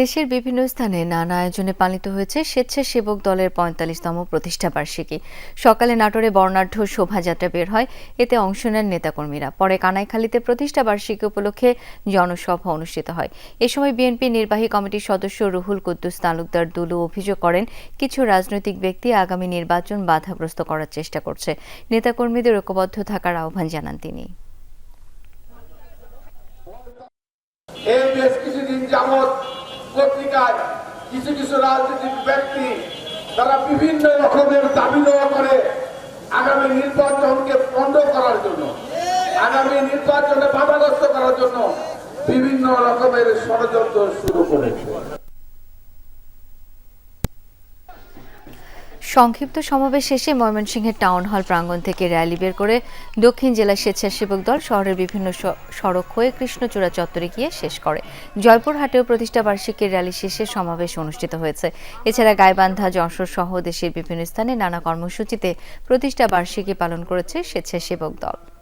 দেশের বিভিন্ন স্থানে নানা আয়োজনে পালিত হয়েছে স্বেচ্ছাসেবক দলের পঁয়তাল্লিশতম প্রতিষ্ঠা বার্ষিকী। সকালে নাটোরে বর্ণাঢ্য শোভাযাত্রা বের হয়, এতে অংশ নেন নেতাকর্মীরা। পরে কানাইখালীতে প্রতিষ্ঠা বার্ষিকী উপলক্ষে জনসভা অনুষ্ঠিত হয়। এ সময় বিএনপি নির্বাহী কমিটির সদস্য রুহুল কুদ্দুস তালুকদার দুলু অভিযোগ করেন, কিছু রাজনৈতিক ব্যক্তি আগামী নির্বাচন বাধাগ্রস্ত করার চেষ্টা করছে। নেতাকর্মীদের ঐক্যবদ্ধ থাকার আহ্বান জানান তিনি। এই বেশ কিছুদিন যাবৎ পত্রিকায় কিছু কিছু রাজনৈতিক ব্যক্তি তারা বিভিন্ন রকমের দাবি দেওয়া করে আগামী নির্বাচনকে পণ্ড করার জন্য, আগামী নির্বাচনে বাধাগ্রস্ত করার জন্য বিভিন্ন রকমের ষড়যন্ত্র শুরু করেছে। সংক্ষিপ্ত সমাবেশ শেষে ময়মনসিংহের টাউন হল প্রাঙ্গণ থেকে র্যালি বের করে দক্ষিণ জেলা স্বেচ্ছাসেবক দল শহরের বিভিন্ন সড়ক হয়ে কৃষ্ণচূড়া চত্বরে গিয়ে শেষ করে। জয়পুরহাটেও প্রতিষ্ঠা বার্ষিকীর র্যালি শেষে সমাবেশ অনুষ্ঠিত হয়েছে। এছাড়া গাইবান্ধা, যশোর সহ দেশের বিভিন্ন স্থানে নানা কর্মসূচিতে প্রতিষ্ঠা বার্ষিকী পালন করেছে স্বেচ্ছাসেবক দল।